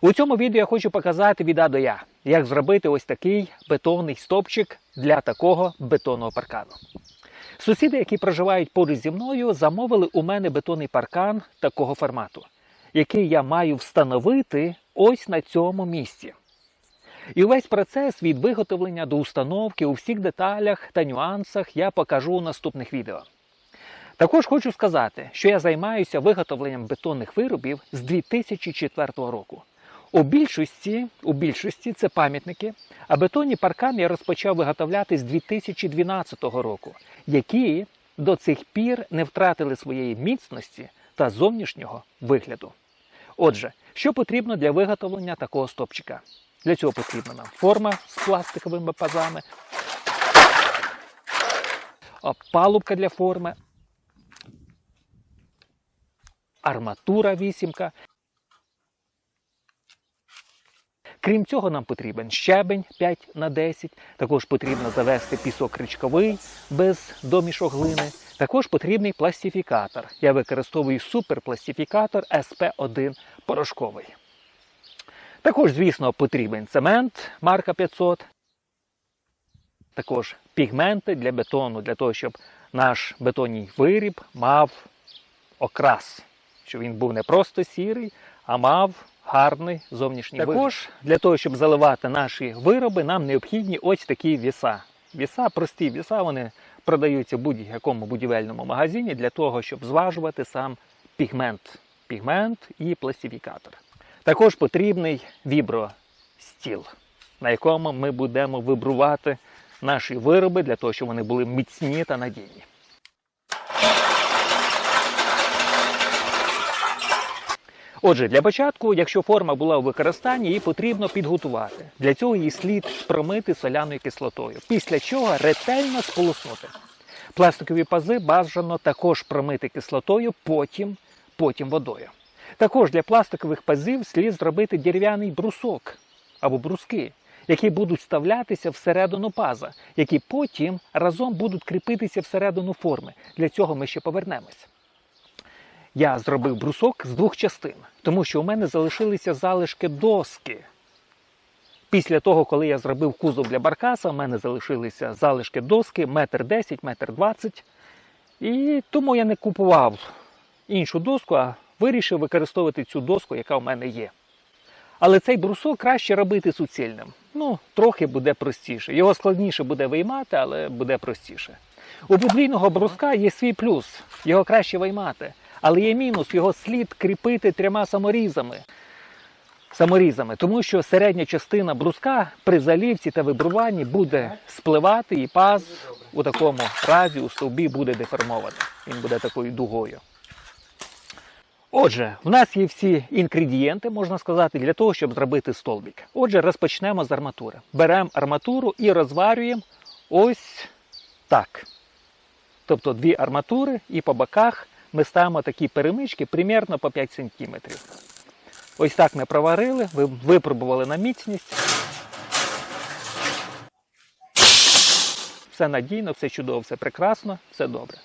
У цьому відео я хочу показати від А до Я, як зробити ось такий бетонний стовпчик для такого бетонного паркану. Сусіди, які проживають поруч зі мною, замовили у мене бетонний паркан такого формату, який я маю встановити ось на цьому місці. І увесь процес від виготовлення до установки у всіх деталях та нюансах я покажу у наступних відео. Також хочу сказати, що я займаюся виготовленням бетонних виробів з 2004 року. У більшості, у більшості це пам'ятники, а бетонні паркани я розпочав виготовляти з 2012 року, які до цих пір не втратили своєї міцності та зовнішнього вигляду. Отже, що потрібно для виготовлення такого стопчика? Для цього потрібна нам форма з пластиковими пазами, палубка для форми, арматура вісімка. Крім цього, нам потрібен щебень 5 на 10. Також потрібно завести пісок річковий без домішок глини. Також потрібний пластифікатор. Я використовую суперпластифікатор SP1 порошковий. Також, звісно, потрібен цемент марка 500. Також пігменти для бетону, для того, щоб наш бетонний виріб мав окрас, щоб він був не просто сірий, а мав гарний зовнішній вигляд. Також для того, щоб заливати наші вироби, нам необхідні ось такі віса. Віса, прості віса, вони продаються в будь-якому будівельному магазині для того, щоб зважувати сам пігмент, пігмент і пластифікатор. Також потрібний вібростіл, на якому ми будемо вибрувати наші вироби для того, щоб вони були міцні та надійні. Отже, для початку, якщо форма була у використанні, її потрібно підготувати. Для цього її слід промити соляною кислотою, після чого ретельно сполоснути. Пластикові пази бажано також промити кислотою, потім, потім водою. Також для пластикових пазів слід зробити дерев'яний брусок або бруски, які будуть вставлятися всередину паза, які потім разом будуть кріпитися всередину форми. Для цього ми ще повернемось. Я зробив брусок з двох частин, тому що у мене залишилися залишки доски. Після того, коли я зробив кузов для баркаса, у мене залишилися залишки доски метр 10, метр 20. І тому я не купував іншу доску, а вирішив використовувати цю доску, яка у мене є. Але цей брусок краще робити суцільним. Ну, трохи буде простіше. Його складніше буде виймати, але буде простіше. У подвійного бруска є свій плюс, його краще виймати. Але є мінус, його слід кріпити трьома саморізами. Саморізами, тому що середня частина бруска при залівці та вибруванні буде спливати, і паз у такому разі у стовбі буде деформований. Він буде такою дугою. Отже, в нас є всі інгредієнти, можна сказати, для того, щоб зробити столбик. Отже, розпочнемо з арматури. Беремо арматуру і розварюємо ось так. Тобто дві арматури, і по боках ми ставимо такі перемички примерно по 5 см. Ось так ми проварили, ви- випробували на міцність. Все надійно, все чудово, все прекрасно, все добре.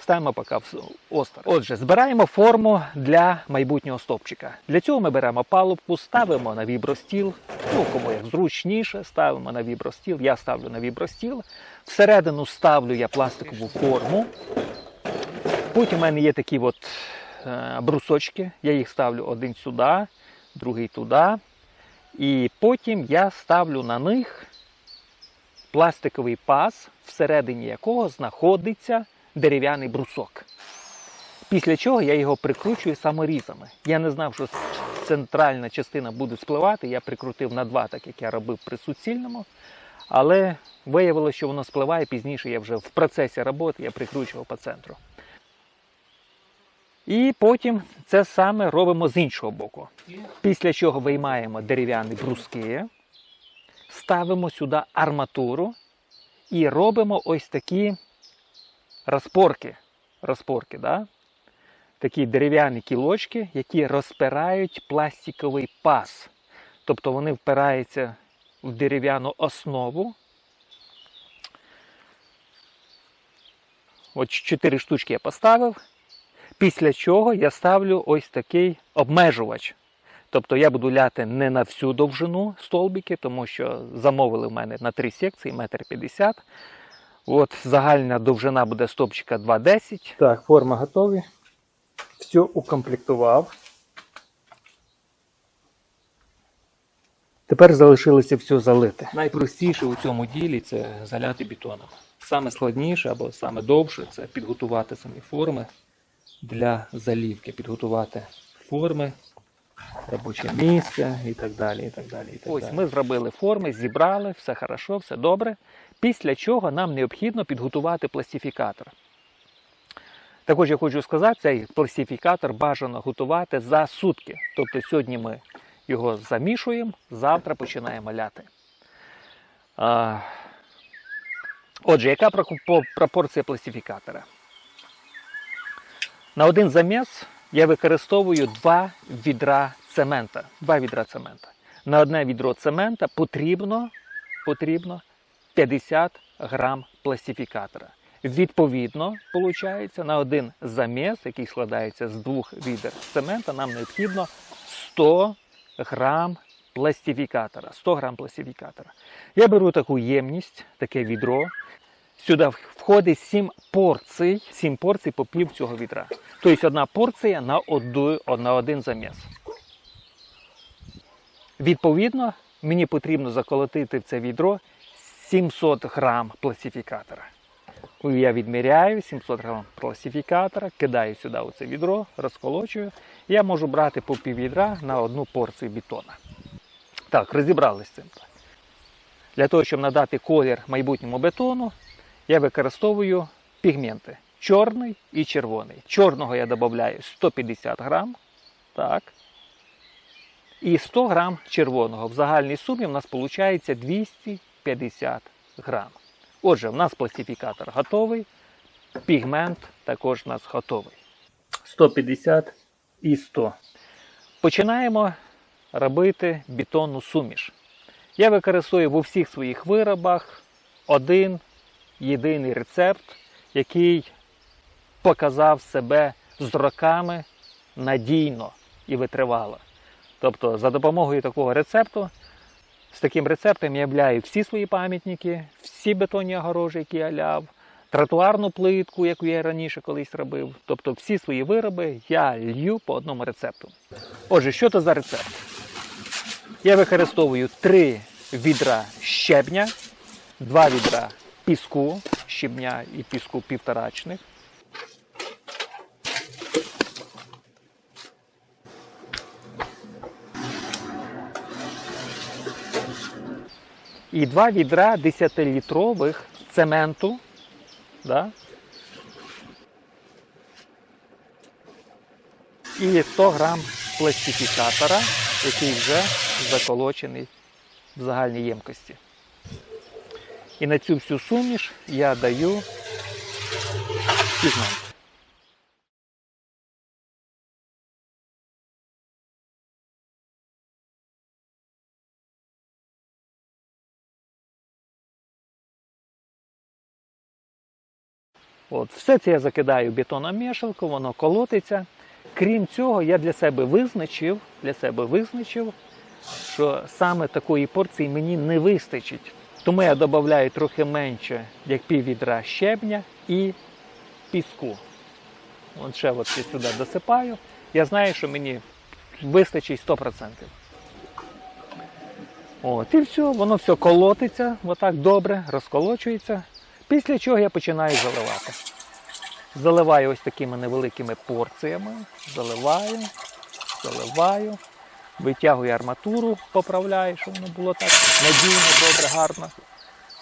Ставимо поки в остер. Отже, збираємо форму для майбутнього стопчика. Для цього ми беремо палубку, ставимо на вібростіл. Ну, кому як зручніше, ставимо на вібростіл. Я ставлю на вібростіл. Всередину ставлю я пластикову форму. Потім у мене є такі от е, брусочки. Я їх ставлю один сюди, другий туди. І потім я ставлю на них пластиковий паз, всередині якого знаходиться дерев'яний брусок. Після чого я його прикручую саморізами. Я не знав, що центральна частина буде спливати. Я прикрутив на два, так як я робив при суцільному. Але виявилося, що воно спливає пізніше. Я вже в процесі роботи я прикручував по центру. І потім це саме робимо з іншого боку. Після чого виймаємо дерев'яні бруски, ставимо сюди арматуру і робимо ось такі розпорки. розпорки да? Такі дерев'яні кілочки, які розпирають пластиковий паз. Тобто вони впираються в дерев'яну основу. От чотири штучки я поставив. Після чого я ставлю ось такий обмежувач. Тобто я буду ляти не на всю довжину столбики, тому що замовили в мене на три секції, метр п'ятдесят. От загальна довжина буде стовпчика 2,10. Так, форма готові. Все укомплектував. Тепер залишилося все залити. Найпростіше у цьому ділі це заляти бетоном. Саме складніше або саме довше це підготувати самі форми для залівки, підготувати форми, робоче місце і так далі. І так далі, і так Ось далі. ми зробили форми, зібрали, все хорошо, все добре. Після чого нам необхідно підготувати пластифікатор. Також я хочу сказати, цей пластифікатор бажано готувати за сутки. Тобто сьогодні ми його замішуємо, завтра починаємо ляти. Отже, яка пропорція пластифікатора? На один заміс я використовую два відра цемента. Два відра цемента. На одне відро цемента потрібно, потрібно 50 грам пластифікатора. Відповідно, виходить, на один заміс, який складається з двох відер цемента, нам необхідно 100 грам пластифікатора. 100 грам пластифікатора. Я беру таку ємність, таке відро. Сюди входить 7 порцій, 7 порцій по пів цього відра. Тобто одна порція на, оду, на один заміс. Відповідно, мені потрібно заколотити в це відро 700 грам пластифікатора. Я відміряю 700 грам пластифікатора, кидаю сюди у це відро, розколочую. Я можу брати по пів відра на одну порцію бетона. Так, розібралися з цим. Для того, щоб надати колір майбутньому бетону, я використовую пігменти чорний і червоний. Чорного я додаю 150 грам. Так. І 100 грам червоного. В загальній сумі в нас виходить 250 грам. Отже, в нас пластифікатор готовий, пігмент також у нас готовий. 150 і 100. Починаємо робити бетонну суміш. Я використовую в усіх своїх виробах один єдиний рецепт, який показав себе з роками надійно і витривало. Тобто, за допомогою такого рецепту, з таким рецептом я являю всі свої пам'ятники, всі бетонні огорожі, які я ляв, тротуарну плитку, яку я раніше колись робив. Тобто всі свої вироби я лью по одному рецепту. Отже, що це за рецепт? Я використовую три відра щебня, два відра піску, щебня і піску півторачних. І два відра 10-літрових цементу. Да? І 100 грам пластифікатора, який вже заколочений в загальній ємкості. І на цю всю суміш я даю пігмент. От, все це я закидаю в бетономішалку, воно колотиться. Крім цього, я для себе визначив, для себе визначив, що саме такої порції мені не вистачить. Тому я додаю трохи менше, як пів відра щебня і піску. От ще от я сюди досипаю. Я знаю, що мені вистачить 100%. От, і все, воно все колотиться, отак добре, розколочується. Після чого я починаю заливати. Заливаю ось такими невеликими порціями. Заливаю, заливаю, витягую арматуру, поправляю, щоб воно було так надійно, добре, гарно.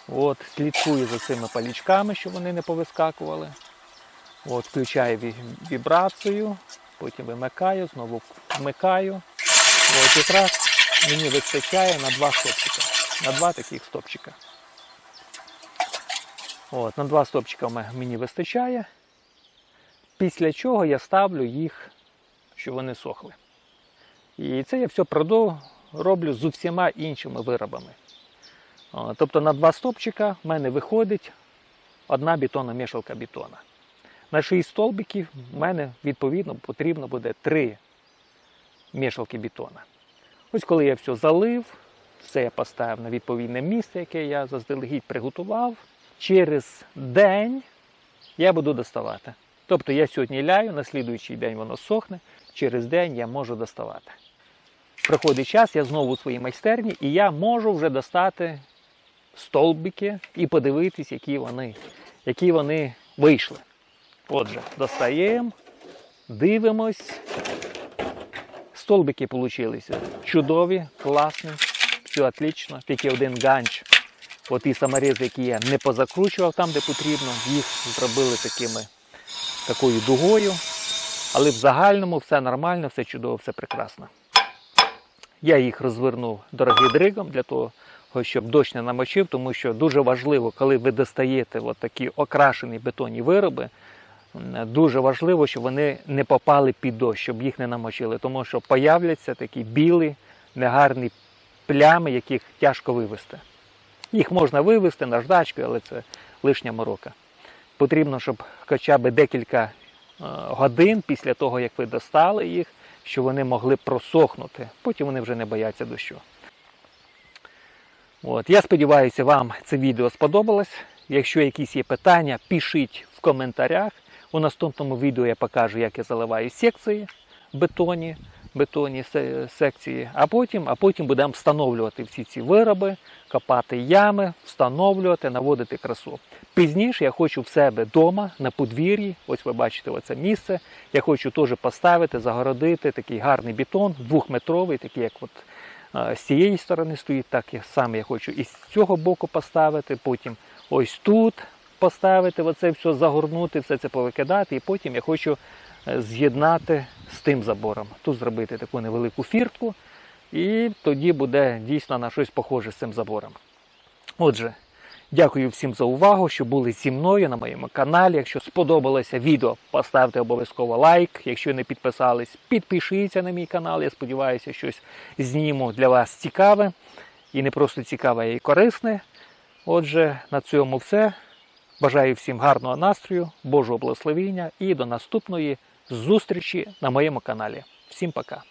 От, слідкую за цими палічками, щоб вони не повискакували. От, включаю вібрацію, потім вимикаю, знову вмикаю. От, якраз мені вистачає на два стопчика. На два таких стопчика. От, на два стопчика мені вистачає. Після чого я ставлю їх, щоб вони сохли. І це я все роблю з усіма іншими виробами. Тобто на два стопчика в мене виходить одна бетонна мішалка бетона. На 6 столбиків в мене відповідно потрібно буде 3 мішалки бетона. Ось коли я все залив, все я поставив на відповідне місце, яке я заздалегідь приготував. Через день я буду доставати. Тобто я сьогодні ляю, на слідуючий день воно сохне, через день я можу доставати. Приходить час, я знову у своїй майстерні, і я можу вже достати столбики і подивитись, які вони, які вони вийшли. Отже, достаємо, дивимось. Столбики получилися чудові, класні, все отлично. Тільки один ганч. Оті саморези, які я не позакручував там, де потрібно, їх зробили такими, такою дугою. Але в загальному все нормально, все чудово, все прекрасно. Я їх розвернув дорогидригом для того, щоб дощ не намочив, тому що дуже важливо, коли ви достаєте от такі окрашені бетонні вироби, дуже важливо, щоб вони не попали під дощ, щоб їх не намочили, тому що появляться такі білі, негарні плями, яких тяжко вивести. Їх можна вивести наждачкою, але це лишня морока. Потрібно, щоб хоча б декілька е, годин після того, як ви достали їх, щоб вони могли просохнути. Потім вони вже не бояться дощу. От. Я сподіваюся, вам це відео сподобалось. Якщо якісь є питання, пишіть в коментарях. У наступному відео я покажу, як я заливаю секції бетоні, бетонні секції, а потім, а потім будемо встановлювати всі ці вироби, копати ями, встановлювати, наводити красу. Пізніше я хочу в себе вдома на подвір'ї, ось ви бачите оце місце. Я хочу теж поставити, загородити такий гарний бетон, двохметровий, такий як от е, з цієї сторони стоїть, так я сам я хочу і з цього боку поставити, потім ось тут поставити, оце все загорнути, все це повикидати, і потім я хочу з'єднати з тим забором. Тут зробити таку невелику фіртку, і тоді буде дійсно на щось похоже з цим забором. Отже, дякую всім за увагу, що були зі мною на моєму каналі. Якщо сподобалося відео, поставте обов'язково лайк. Якщо не підписались, підпишіться на мій канал. Я сподіваюся, щось зніму для вас цікаве. І не просто цікаве, а й корисне. Отже, на цьому все. Бажаю всім гарного настрою, Божого благословіння і до наступної зустрічі на моєму каналі. Всім пока!